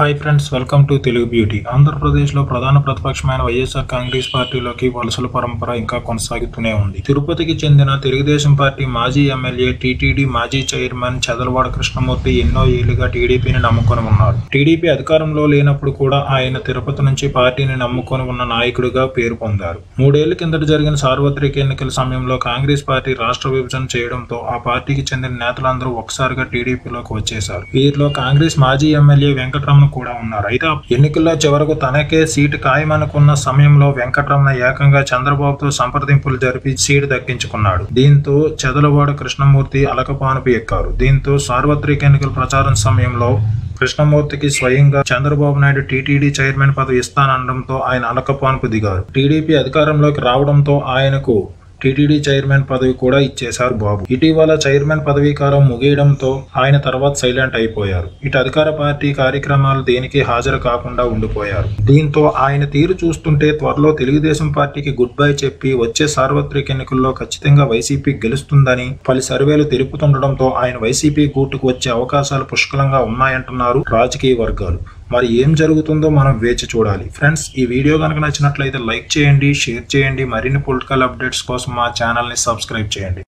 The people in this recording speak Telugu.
Hi friends welcome to Telugu beauty. ఆంధ్రప్రదేశ్లో ప్రధాన ప్రతిపక్షమైన వైఎస్ఆర్ కాంగ్రెస్ పార్టీలోకి వలసల పరంపర ఇంకా కొనసాగుతూనే ఉంది. తిరుపతికి చెందిన తెలుగుదేశం పార్టీ మాజీ ఎమ్మెల్యే టీటీడీ మాజీ చైర్మన్ చదలవాడ కృష్ణమూర్తి ఎన్నో ఏళ్ళుగా టీడీపీని నమ్ముకొని ఉన్నారు. టీడీపీ అధికారంలో లేనప్పుడు కూడా ఆయన తిరుపతి నుంచి పార్టీని నమ్ముకొని ఉన్న నాయకుడిగా పేరు పొందారు. మూడేళ్ళ కిందట జరిగిన సార్వత్రిక ఎన్నికల సమయంలో కాంగ్రెస్ పార్టీ రాష్ట్ర విభజన చేయడంతో ఆ పార్టీకి చెందిన నేతలందరూ ఒకసారిగా టీడీపీలోకి వచ్చేశారు. వీరిలో కాంగ్రెస్ మాజీ ఎమ్మెల్యే వెంకటరమణ కూడా ఉన్నారు. అయితే ఎన్నికల్లో చివరకు తనకే సీటు ఖాయమనుకున్న సమయంలో వెంకటరమణ ఏకంగా చంద్రబాబుతో సంప్రదింపులు జరిపి సీటు దక్కించుకున్నాడు. దీంతో చెదలవాడ కృష్ణమూర్తి అలకపానుపు ఎక్కారు. దీంతో సార్వత్రిక ఎన్నికల ప్రచారం సమయంలో కృష్ణమూర్తికి స్వయంగా చంద్రబాబు నాయుడు టీటీడీ చైర్మన్ పదవి ఇస్తానడంతో ఆయన అలకపానుపు దిగారు. టీడీపీ అధికారంలోకి రావడంతో ఆయనకు టీటీడీ చైర్మన్ పదవి కూడా ఇచ్చేశారు బాబు. ఇటీవల చైర్మన్ పదవీకాలం ముగియడంతో ఆయన తర్వాత సైలెంట్ అయిపోయారు. ఇటు అధికార పార్టీ కార్యక్రమాలు దేనికి హాజరు కాకుండా ఉండిపోయారు. దీంతో ఆయన తీరు చూస్తుంటే త్వరలో తెలుగుదేశం పార్టీకి గుడ్ బై చెప్పి వచ్చే సార్వత్రిక ఎన్నికల్లో ఖచ్చితంగా వైసీపీ గెలుస్తుందని పలు సర్వేలు తెలుపుతుండడంతో ఆయన వైసీపీ గూటుకు వచ్చే అవకాశాలు పుష్కలంగా ఉన్నాయంటున్నారు రాజకీయ వర్గాలు. మరి ఏం జరుగుతుందో మనం వేచి చూడాలి. ఫ్రెండ్స్ ఈ వీడియో కనుక నచ్చినట్లయితే లైక్ చేయండి షేర్ చేయండి. మరిన్ని పొలిటికల్ అప్డేట్స్ కోసం మా ఛానల్ని సబ్స్క్రైబ్ చేయండి.